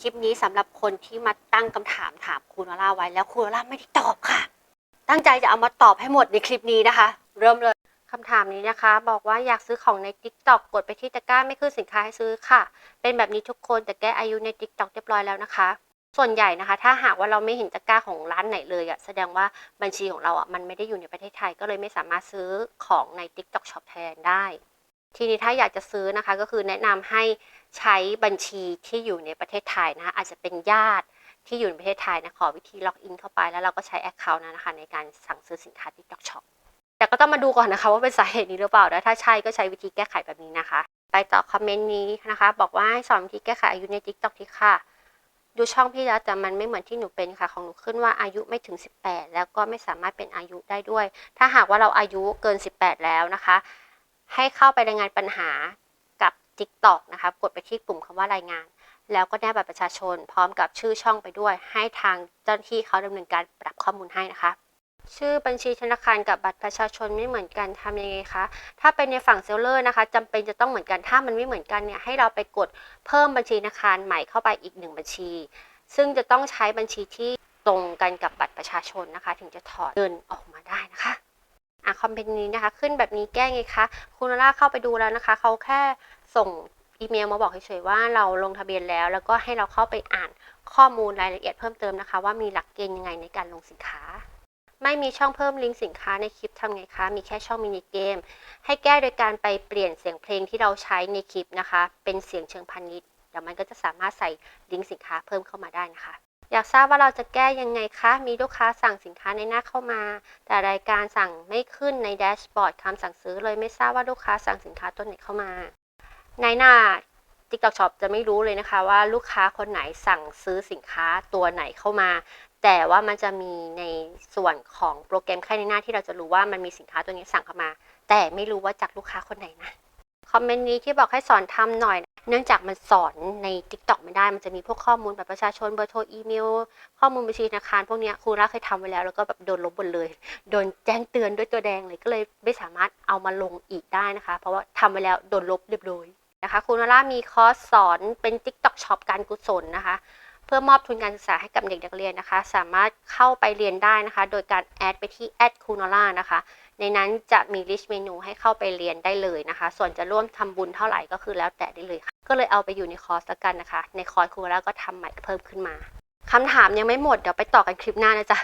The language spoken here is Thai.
คลิปนี้สำหรับคนที่มาตั้งคำถามถามครูนอร่าไว้แล้วครูนอร่าไม่ได้ตอบค่ะ ตั้งใจจะเอามาตอบให้หมดในคลิปนี้นะคะ เริ่มเลยคำถามนี้นะคะ บอกว่าอยากซื้อของใน Tik t o อกกดไปที่ตะกร้าไม่ขึ้นสินค้าให้ซื้อค่ะ เป็นแบบนี้ทุกคนแต่แก้อายุใน Tik t o อกเรียบร้อยแล้วนะคะ ส่วนใหญ่นะคะ ถ้าหากว่าเราไม่เห็นตะกร้าของร้านไหนเลยอะแสดงว่าบัญชีของเราอะมันไม่ได้อยู่ในประเทศไทยก็เลยไม่สามารถซื้อของใน TikTok Shop แทนได้ ทีนี้ถ้าอยากจะซื้อนะคะก็คือแนะนำให้ใช้บัญชีที่อยู่ในประเทศไทยนะคะอาจจะเป็นญาติที่อยู่ในประเทศไทยนะขอวิธีล็อกอินเข้าไปแล้วเราก็ใช้แอคเคาท์นั้นนะคะในการสั่งซื้อสินค้า TikTok Shop แต่ก็ต้องมาดูก่อนนะคะว่าเป็นสาเหตุนี้หรือเปล่านะถ้าใช่ก็ใช้วิธีแก้ไขแบบนี้นะคะ ไปต่อคอมเมนต์นี้นะคะ บอกว่าให้สอนวิธีแก้ไขอายุใน TikTok ที่ค่ะ ดูช่องพี่แล้วแต่มันไม่เหมือนที่หนูเป็นค่ะ ของหนูขึ้นว่าอายุไม่ถึง 18 แล้วก็ไม่สามารถเป็นอายุได้ด้วย ถ้าหากว่าเราอายุเกิน 18 แล้วนะคะ ให้เข้าไปรายงานปัญหากับ TikTok นะคะกดไปที่ปุ่มคำว่ารายงาน แล้วก็แนบบัตรประชาชน พร้อมกับชื่อช่องไปด้วย ให้ทางเจ้าหน้าที่เขาดำเนินการปรับข้อมูลให้นะคะชื่อบัญชีธนาคารกับบัตรประชาชนไม่เหมือนกันทำยังไงคะ ถ้าเป็นในฝั่งเซลเลอร์นะคะจำเป็นจะต้องเหมือนกัน ถ้ามันไม่เหมือนกันเนี่ยให้เราไปกดเพิ่มบัญชีธนาคารใหม่เข้าไปอีกหนึ่งบัญชี ซึ่งจะต้องใช้บัญชีที่ตรงกันกับบัตรประชาชนนะคะ ถึงจะถอดเงินออกมาได้นะคะ คอมเพนนี้นะคะ ขึ้นแบบนี้แก้ไงคะคุณล่าเข้าไปดูแล้วนะคะ เขาแค่ส่งอีเมลมาบอกเฉยๆว่าเราลงทะเบียนแล้ว แล้วก็ให้เราเข้าไปอ่านข้อมูลรายละเอียดเพิ่มเติมนะคะ ว่ามีหลักเกณฑ์ยังไงในการลงสินค้า ไม่มีช่องเพิ่มลิงก์สินค้าในคลิปทำไงคะ มีแค่ช่องมินิเกม ให้แก้โดยการไปเปลี่ยนเสียงเพลงที่เราใช้ในคลิปนะคะ เป็นเสียงเชิงพาณิชย์เดี๋ยวมันก็จะสามารถใส่ลิงก์สินค้าเพิ่มเข้ามาได้นะคะ อยากทราบว่าเราจะแก้ยังไงคะ มีลูกค้าสั่งสินค้าในหน้าเข้ามา แต่รายการสั่งไม่ขึ้นในแดชบอร์ดคำสั่งซื้อเลยไม่ทราบว่าลูกค้าสั่งสินค้าตัวไหนเข้ามา ในหน้า TikTok Shop จะไม่รู้เลยนะคะว่าลูกค้าคนไหนสั่งซื้อสินค้าตัวไหนเข้ามา แต่ว่ามันจะมีในส่วนของโปรแกรมแค่ในหน้าที่เราจะรู้ว่ามันมีสินค้าตัวนี้สั่งเข้ามา แต่ไม่รู้ว่าจากลูกค้าคนไหนนะคอมเมนต์นี้ที่บอกให้สอนทำหน่อย เนื่องจากมันสอนใน TikTok ไม่ได้ มันจะมีพวกข้อมูลแบบประชาชนเบอร์โทรอีเมล ข้อมูลบัญชีธนาคาร พวกนี้ครูรักเคยทำไว้แล้ว แล้วก็แบบโดนลบหมดเลย โดนแจ้งเตือนด้วยตัวแดงเลยก็เลยไม่สามารถเอามาลงอีกได้นะคะ เพราะว่าทำไว้แล้วโดนลบเรียบร้อยนะคะครูนร่ามีคอร์สสอนเป็น TikTok Shop การกุศลนะคะ เพื่อมอบทุนการศึกษาให้กับเด็กนักเรียนนะคะ สามารถเข้าไปเรียนได้นะคะ โดยการแอดไปที่แอดคูนล่านะคะในนั้นจะมี list เมนูให้เข้าไปเรียนได้เลยนะคะ ส่วนจะร่วมทำบุญเท่าไหร่ก็คือแล้วแต่ได้เลยค่ะ ก็เลยเอาไปอยู่ในคอร์สละกันนะคะ ในคอร์สคูแล่าก็ทำใหม่เพิ่มขึ้นมาคำถามยังไม่หมดเดี๋ยวไปต่อกันคลิปหน้านะจ๊ะ